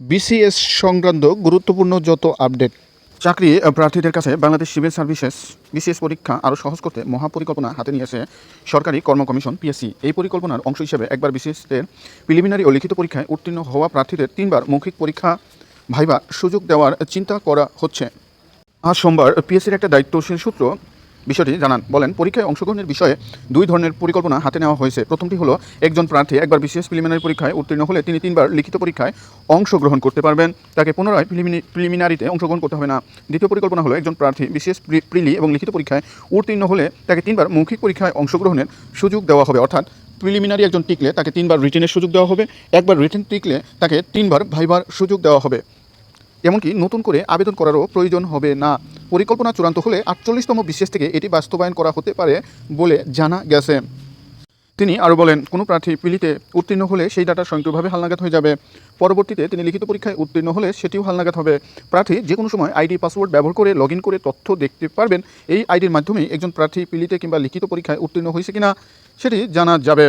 BCS সংক্রান্ত গুরুত্বপূর্ণ যত আপডেট। চাকরি প্রার্থীদের কাছে বাংলাদেশ সিভিল সার্ভিসেস বিসিএস পরীক্ষা আরও সহজ করতে মহাপরিকল্পনা হাতে নিয়েছে সরকারি কর্ম কমিশন পিএসসি। এই পরিকল্পনার অংশ হিসেবে একবার বিসিএসের প্রিলিমিনারি ও লিখিত পরীক্ষায় উত্তীর্ণ হওয়া প্রার্থীদের তিনবার মৌখিক পরীক্ষা ভাইবা সুযোগ দেওয়ার চিন্তা করা হচ্ছে। আজ সোমবার পিএসসির একটা দায়িত্বশীল সূত্র বিষয়টি জানান। বলেন, পরীক্ষায় অংশগ্রহণের বিষয়ে দুই ধরনের পরিকল্পনা হাতে নেওয়া হয়েছে। প্রথমটি হলো, একজন প্রার্থী একবার বিশেষ প্রিলিমিনারি পরীক্ষায় উত্তীর্ণ হলে তিনি তিনবার লিখিত পরীক্ষায় অংশগ্রহণ করতে পারবেন। তাকে পুনরায় প্রিলিমিনি- প্রিলিমিনারিতে অংশগ্রহণ করতে হবে না। দ্বিতীয় পরিকল্পনা হলো, একজন প্রার্থী বিশেষ প্রিলি এবং লিখিত পরীক্ষায় উত্তীর্ণ হলে তাকে তিনবার মৌখিক পরীক্ষায় অংশগ্রহণের সুযোগ দেওয়া হবে। অর্থাৎ প্রিলিমিনারি একজন টিকলে তাকে তিনবার রিটেনের সুযোগ দেওয়া হবে, একবার রিটেন টিকলে তাকে তিনবার ভাইবার সুযোগ দেওয়া হবে। এমনকি নতুন করে আবেদন করারও প্রয়োজন হবে না। পরিকল্পনা চূড়ান্ত হলে আটচল্লিশতম বিশেষ থেকে এটি বাস্তবায়ন করা হতে পারে বলে জানা গেছে। তিনি আরও বলেন, কোনো প্রার্থী পিলিতে উত্তীর্ণ হলে সেই ডাটা স্বয়ংক্রিয়ভাবে হালনাগাদ হয়ে যাবে। পরবর্তীতে তিনি লিখিত পরীক্ষায় উত্তীর্ণ হলে সেটিও হালনাগাদ হবে। প্রার্থী যে কোনো সময় আইডি, পাসওয়ার্ড ব্যবহার করে লগ করে তথ্য দেখতে পারবেন। এই আইডির মাধ্যমেই একজন প্রার্থী পিলিতে কিংবা লিখিত পরীক্ষায় উত্তীর্ণ হয়েছে কিনা সেটি জানা যাবে।